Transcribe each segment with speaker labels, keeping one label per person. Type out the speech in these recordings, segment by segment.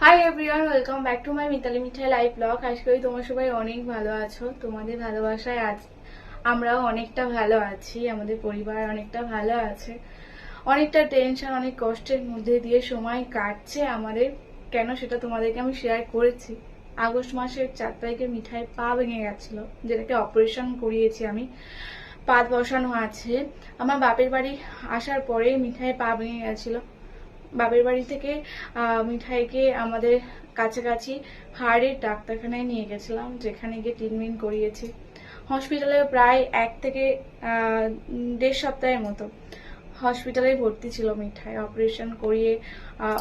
Speaker 1: Hi everyone welcome back to my Mitali Mithai live blog আশা করি তোমার সবাই অনেক ভালো আছো তোমাদের ভালোবাসায় আজ আমরাও অনেকটা ভালো আছি আমাদের পরিবার অনেকটা ভালো আছে অনেকটা টেনশন অনেক কষ্টের মধ্যে দিয়ে সময় কাটছে আমাদের কেন সেটা তোমাদেরকে আমি শেয়ার করেছি আগস্ট মাসের চার তারিখে মিঠাই পা ভেঙে গেছিল যেটাকে অপারেশন করিয়েছি আমি পাত বসানো আছে আমার বাপের বাড়ি আসার পরে মিঠাই পা ভেঙে গেছিল বাপের বাড়ি থেকে মিঠাইকে আমাদের কাছাকাছি হাড়ের ডাক্তারখানায় নিয়ে গেছিলাম, যেখানে গিয়ে ট্রিটমেন্ট করিয়েছি। হসপিটালে প্রায় এক থেকে দেড় সপ্তাহের মতো হসপিটালে ভর্তি ছিল মিঠাই। অপারেশন করিয়ে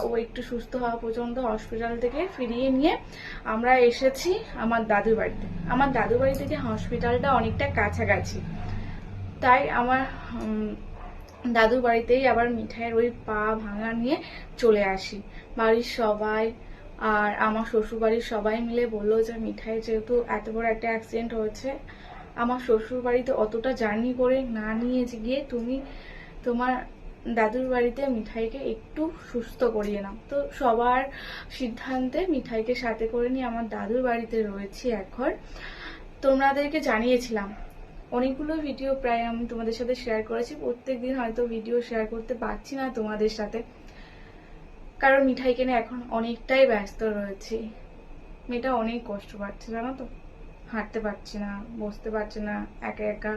Speaker 1: ও একটু সুস্থ হওয়া পর্যন্ত হসপিটাল থেকে ফিরিয়ে নিয়ে আমরা এসেছি আমার দাদুর বাড়িতে। আমার দাদুর বাড়ি থেকে হসপিটালটা অনেকটা কাছাকাছি। তাই আমার দাদুর বাড়িতেই আবার মিঠাইয়ের ওই পা ভাঙা নিয়ে চলে আসি। বাড়ির সবাই আর আমার শ্বশুর বাড়ির সবাই মিলে বলল যে মিঠাই যেহেতু এত বড় একটা অ্যাক্সিডেন্ট হয়েছে, আমার শ্বশুর বাড়িতে অতটা জার্নি করে না নিয়ে গিয়ে তুমি তোমার দাদুর বাড়িতে মিঠাইকে একটু সুস্থ করিয়ে নাও। তো সবার সিদ্ধান্তে মিঠাইকে সাথে করে নিয়ে আমার দাদুর বাড়িতে রয়েছি এখন তোমাদেরকে জানিয়েছিলাম অনেকগুলো ভিডিও প্রায় আমি তোমাদের সাথে শেয়ার করেছি। প্রত্যেকদিন হয়তো ভিডিও শেয়ার করতে পারছি না তোমাদের সাথে। কারণ মিঠাই নিয়ে এখন অনেকটাই ব্যস্ত রয়েছি। মেয়েটা অনেক কষ্ট পাচ্ছে, জানো তো? হাঁটতে পারছে না, বসতে পারছে না, একা একা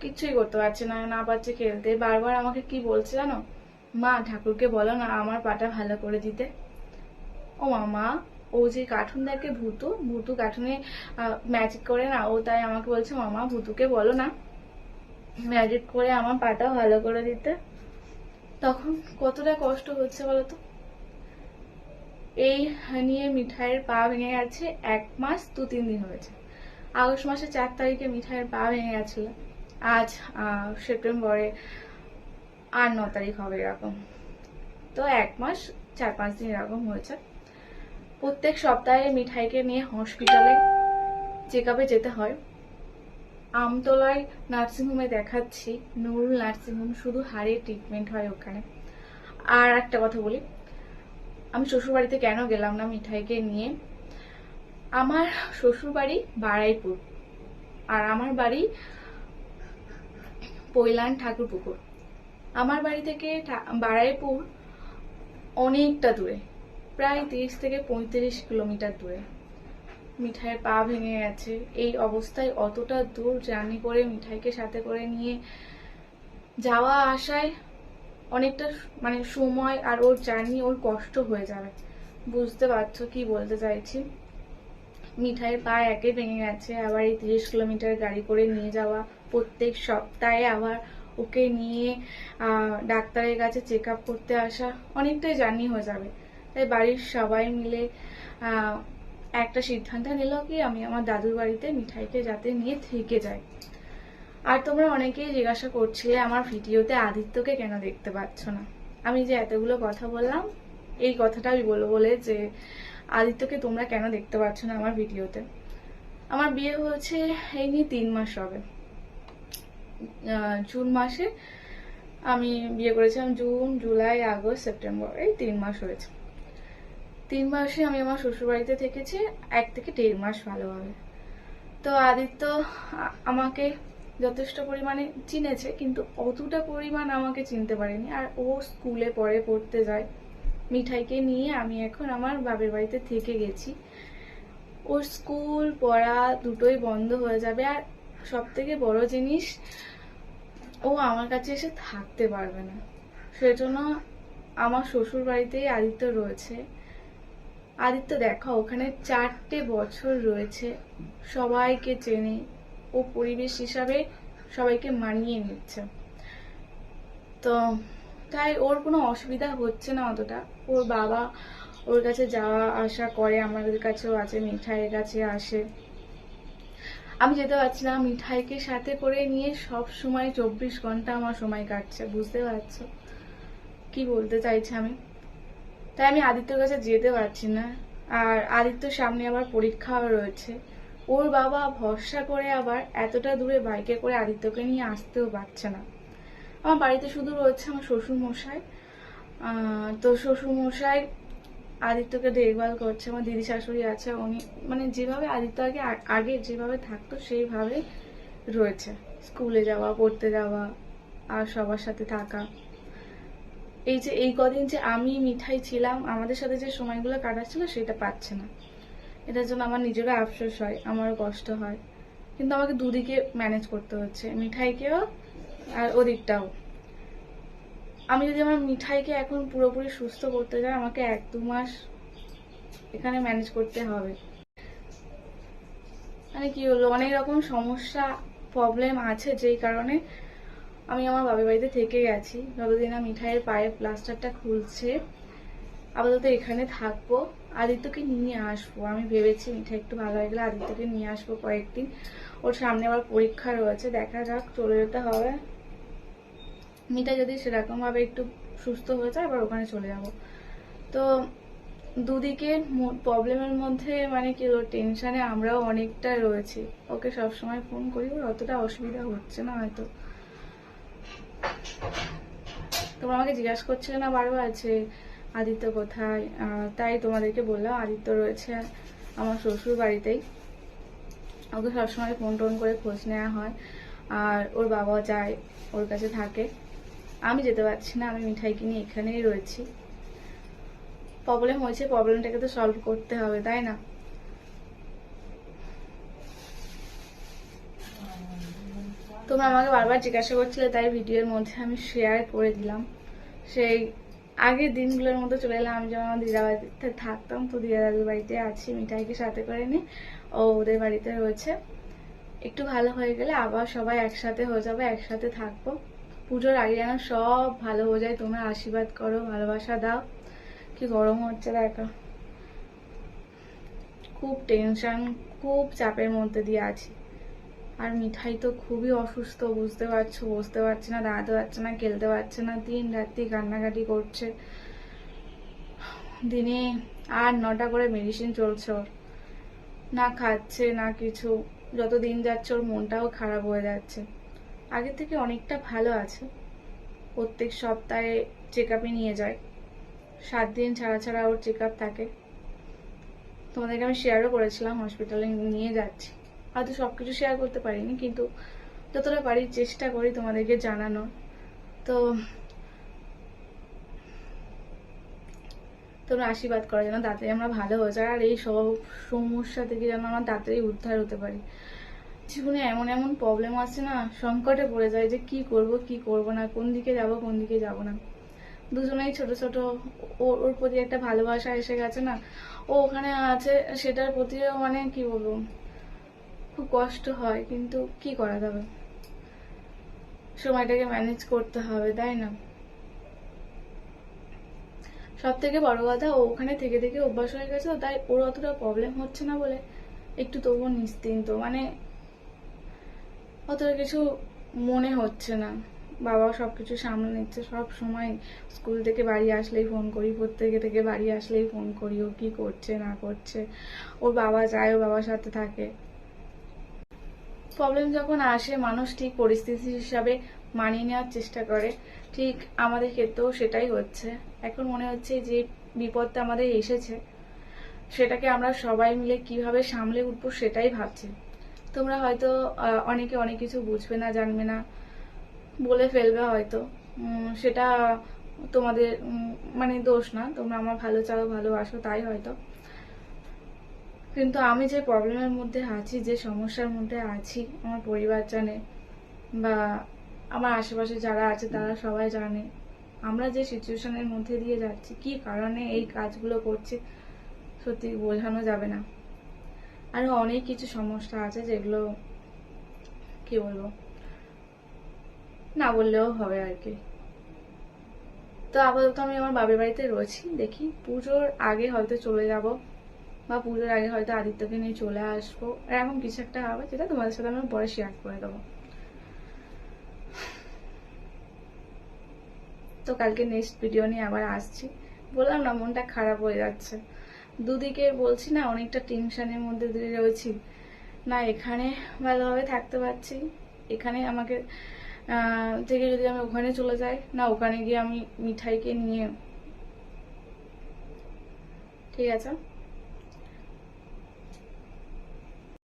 Speaker 1: কিছুই করতে পারছে না না পারছে খেলতে। বারবার আমাকে কি বলছে জানো? মা, ঠাকুরকে বলো না, আমার পাটা ভালো করে দিতে। ও মামা ও যে কার্টুন দেখে ভুতু ভুতু কার্টুনে ম্যাজিক করে না, ও তাই আমাকে বলছে, মামা, ভুতুকে বলো না। ম্যাজিক করে আমার পাটা ভালো করে দিতে। তখন কতটা কষ্ট হচ্ছে বলো তো এই নিয়ে মিঠাইয়ের পা ভেঙে গেছে, এক মাস দু তিন দিন হয়েছে। আগস্ট মাসের চার তারিখে মিঠাইয়ের পা ভেঙে গেছিল। আজ সেপ্টেম্বরে আট ন তারিখ হবে এরকম। তো এক মাস, চার পাঁচ দিন এরকম হয়েছে। প্রত্যেক সপ্তাহে মিঠাইকে নিয়ে হসপিটালে চেক যেতে হয়। আমতলায় নার্সিংহোমে দেখাচ্ছি, নুরুল নার্সিংহোম শুধু হাড়ের ট্রিটমেন্ট হয় ওখানে। আর একটা কথা বলি, আমি শ্বশুরবাড়িতে কেন গেলাম না মিঠাইকে নিয়ে? আমার শ্বশুরবাড়ি বাড়াইপুর আর আমার বাড়ি পৈলান ঠাকুরপুকুর। আমার বাড়ি থেকে বাড়াইপুর অনেকটা দূরে। প্রায় তিরিশ থেকে পঁয়ত্রিশ কিলোমিটার দূরে। মিঠাইয়ের পা ভেঙে গেছে। এই অবস্থায় অতটা দূর জার্নি করে মিঠাইকে সাথে করে নিয়ে যাওয়া আসায় অনেকটা মানে সময় আর ওর জার্নি ওর কষ্ট হয়ে যাবে। বুঝতে পারছ কি বলতে চাইছি? মিঠাইয়ের পা একে ভেঙে গেছে। আবার এই তিরিশ কিলোমিটার গাড়ি করে নিয়ে যাওয়া প্রত্যেক সপ্তাহে আবার ওকে নিয়ে ডাক্তারের কাছে চেক আপ করতে আসা অনেকটাই জার্নি হয়ে যাবে। তাই বাড়ির সবাই মিলে একটা সিদ্ধান্ত নিল কি আমি আমার দাদুর বাড়িতে মিঠাইকে যাতে নিয়ে থেকে যাই। আর তোমরা অনেকেই জিজ্ঞাসা করছিলে আমার ভিডিওতে আদিত্যকে কেন দেখতে পাচ্ছ না। আমি যে এতগুলো কথা বললাম, এই কথাটা আমি বলব বলে যে আদিত্যকে তোমরা কেন দেখতে পাচ্ছ না আমার ভিডিওতে? আমার বিয়ে হয়েছে এই নিয়ে তিন মাস হবে। জুন মাসে আমি বিয়ে করেছিলাম জুন, জুলাই, আগস্ট, সেপ্টেম্বর, এই তিন মাস হয়েছে। তিন মাসে আমি আমার শ্বশুরবাড়িতে থেকেছি, এক থেকে দেড় মাস ভালোভাবে। তো আদিত্য আমাকে যথেষ্ট পরিমাণে চিনেছে, কিন্তু অতটা পরিমাণ আমাকে চিনতে পারেনি। আর ও স্কুলে পড়ে পড়তে যায়। মিঠাইকে নিয়ে আমি এখন আমার বাপের বাড়িতে থেকে গেছি। ওর স্কুল পড়া দুটোই বন্ধ হয়ে যাবে। আর সব থেকে বড় জিনিস, ও আমার কাছে এসে থাকতে পারবে না। সেজন্য আমার শ্বশুর বাড়িতেই আদিত্য রয়েছে। আদিত্য, দেখা, ওখানে চারটে বছর রয়েছে। সবাইকে চেনে ও পরিবেশ হিসাবে সবাইকে মানিয়ে নিচ্ছে। তো তাই ওর কোনো অসুবিধা হচ্ছে না অতটা। ওর বাবা ওর কাছে যাওয়া আসা করে, আমাদের কাছেও আছে, মিঠাইয়ের কাছে আসে। আমি যেতে পারছি না মিঠাইকে সাথে করে নিয়ে সব সময় চব্বিশ ঘণ্টা আমার সময় কাটছে, বুঝতে পারছ? কি বলতে চাইছি আমি? তাই আমি আদিত্যর কাছে যেতে পারছি না। আর আদিত্যর সামনে আবার পরীক্ষাও রয়েছে। ওর বাবা ভরসা করে আবার এতটা দূরে বাইকে করে আদিত্যকে নিয়ে আসতেও পারছে না। আমার বাড়িতে শুধু রয়েছে আমার শ্বশুর মশাই তো শ্বশুর মশাই আদিত্যকে দেখভাল করছে, আমার দিদি শাশুড়ি আছে, উনি মানে যেভাবে আদিত্য আগে আগে যেভাবে থাকতো, সেইভাবে রয়েছে। স্কুলে যাওয়া, পড়তে যাওয়া, আর সবার সাথে থাকা। এই যে, এই কদিন যে আমি মিঠাই ছিলাম, আমাদের সাথে যে সময়গুলো কাটাচ্ছিল সেটা পাচ্ছে না। এটার জন্য আমার নিজেরও আফসোস হয়, আমারও কষ্ট হয়। কিন্তু আমাকে দুদিকে ম্যানেজ করতে হচ্ছে, মিঠাইকেও আর ওদিকটাও। আমি যদি আমার মিঠাইকে এখন পুরোপুরি সুস্থ করতে যাই, আমাকে এক দু মাস এখানে ম্যানেজ করতে হবে। মানে কি হলো অনেক রকম সমস্যা প্রবলেম আছে যেই কারণে আমি আমার বাবার বাড়িতে থেকে গেছি। যতদিন না মিঠাইয়ের পায়ের প্লাস্টারটা খুলছে, আপাতত এখানে থাকব। আদিত্যকে নিয়ে আসব। আমি ভেবেছি মিঠাই একটু ভালো হয়ে গেলে আদিত্যকে নিয়ে আসব কয়েকদিন। ওর সামনে আবার পরীক্ষা রয়েছে, দেখা যাক, চলে যেতে হবে। মিঠাই যদি সেরকমভাবে একটু সুস্থ হয়ে যায়, আবার ওখানে চলে যাব। তো দুদিকের প্রবলেমের মধ্যে মানে কি ওর টেনশানে আমরাও অনেকটা রয়েছি। ওকে সবসময় ফোন করি, ওর অতটা অসুবিধা হচ্ছে না হয়তো। তোমরা আমাকে জিজ্ঞাসা করছিলে না বারবার যে আদিত্য কোথায়? তাই তোমাদেরকে বললাম, আদিত্য রয়েছে আমার শ্বশুর বাড়িতেই। ওকে সবসময় ফোন টোন করে খোঁজ নেওয়া হয় আর ওর বাবা যায়, ওর কাছে থাকে। আমি যেতে পারছি না, আমি মিঠাই নিয়ে এখানেই রয়েছি। প্রবলেম হয়েছে প্রবলেমটাকে তো সলভ করতে হবে, তাই না? তোমরা আমাকে বারবার জিজ্ঞাসা করছিলে, তাই ভিডিওর মধ্যে আমি শেয়ার করে দিলাম। সেই আগের দিনগুলোর মতো চলে এলাম, আমি যখন আমার দিদা বাড়িতে থাকতাম, তো দিদা দাদুর বাড়িতে আছি, মিঠাইকে সাথে করে নিয়ে ও ওদের বাড়িতে রয়েছে। একটু ভালো হয়ে গেলে আবার সবাই একসাথে হয়ে যাবে, একসাথে থাকব। পুজোর আগে যেন সব ভালো হয়ে যায়, তোমরা আশীর্বাদ করো, ভালোবাসা দাও। কি গরম হচ্ছে দেখো। খুব টেনশন খুব চাপের মধ্যে দিয়ে আছি। আর মিঠাই তো খুবই অসুস্থ, বুঝতে পারছ, বসতে পারছে না, দাঁড়াতে পারছে না, খেলতে পারছে না, দিন রাত্রি কান্নাকাটি করছে। দিনে আর নটা করে মেডিসিন চলছে না খাচ্ছে, না কিছু, যত দিন যাচ্ছে ওর মনটাও খারাপ হয়ে যাচ্ছে। আগে থেকে অনেকটা ভালো আছে। প্রত্যেক সপ্তাহে চেক আপে নিয়ে যায়। সাত দিন ছাড়া ছাড়া ওর চেক আপ থাকে। তোমাদেরকে আমি শেয়ারও করেছিলাম হসপিটালে নিয়ে যাচ্ছি। হয়তো সব কিছু শেয়ার করতে পারিনি, কিন্তু যতটা পারি চেষ্টা করি তোমাদেরকে জানানো তো তোমরা আশীর্বাদ করা যেন তাড়াতাড়ি আমরা ভালো হয়ে যায় আর এই সব সমস্যা থেকে যেন আমরা তাড়াতাড়ি উদ্ধার হতে পারি। জীবনে এমন এমন প্রবলেম আছে না, সংকটে পড়ে যায় যে কি করব কি করব না, কোন দিকে যাব, কোন দিকে যাব না। দুজনেই ছোট ছোট ওর ওর প্রতি একটা ভালোবাসা এসে গেছে না, ও ওখানে আছে, সেটার প্রতিও মানে কি বলব? খুব কষ্ট হয়, কিন্তু কি করা যাবে? সময়টাকে ম্যানেজ করতে হবে, তাই না? সব থেকে বড় কথা, ও ওখানে থেকে থেকে অভ্যাস হয়ে গেছে তাই ওর অতটা প্রবলেম হচ্ছে না বলে একটু তবুও নিশ্চিন্ত। মানে অতটা কিছু মনে হচ্ছে না। বাবা সবকিছু সামনে নিচ্ছে, সব সময় স্কুল থেকে বাড়ি আসলেই ফোন করি, প্রত্যেকে থেকে বাড়ি আসলেই ফোন করি, ও কি করছে, না করছে। ওর বাবা যায় ওর বাবার সাথে থাকে। প্রবলেম যখন আসে, মানুষ ঠিক পরিস্থিতি হিসাবে মানিয়ে নেওয়ার চেষ্টা করে। ঠিক আমাদের ক্ষেত্রেও সেটাই হচ্ছে। এখন মনে হচ্ছে যে বিপদটা আমাদের এসেছে, সেটাকে আমরা সবাই মিলে কীভাবে সামলে উঠবো সেটাই ভাবছি। তোমরা হয়তো অনেকে অনেক কিছু বুঝবে না, জানবে না, বলে ফেলবে হয়তো। সেটা তোমাদের মানে দোষ না। তোমরা আমার ভালো চাও, ভালোবাসো, তাই হয়তো। কিন্তু আমি যে প্রবলেমের মধ্যে আছি, যে সমস্যার মধ্যে আছি, আমার পরিবার জানে বা আমার আশেপাশে যারা আছে তারা সবাই জানে, আমরা যে সিচুয়েশনের মধ্যে দিয়ে যাচ্ছি, কি কারণে এই কাজগুলো করছি, সত্যি বোঝানো যাবে না। আরও অনেক কিছু সমস্যা আছে যেগুলো কি বলব, না বললেও হবে আর কি। তো আপাতত আমি আমার বাবার বাড়িতে রয়েছি, দেখি পুজোর আগে হয়তো চলে যাব। বা পুজোর আগে হয়তো আদিত্যকে নিয়ে চলে আসব। এরকম কিছু একটা হবে যেটা তোমাদের সাথে আমি পরে শেয়ার করে দেবো। তো কালকে নেক্সট ভিডিও নিয়ে আবার আসছি। বললাম না, মনটা খারাপ হয়ে যাচ্ছে। দুদিকে বলছি না, অনেকটা টেনশনের মধ্যে দিয়ে রয়েছি। না, এখানে ভালোভাবে থাকতে পারছি। এখানে আমাকে থেকে যদি আমি ওখানে চলে যাই, না, ওখানে গিয়ে আমি মিঠাইকে নিয়ে। ঠিক আছে?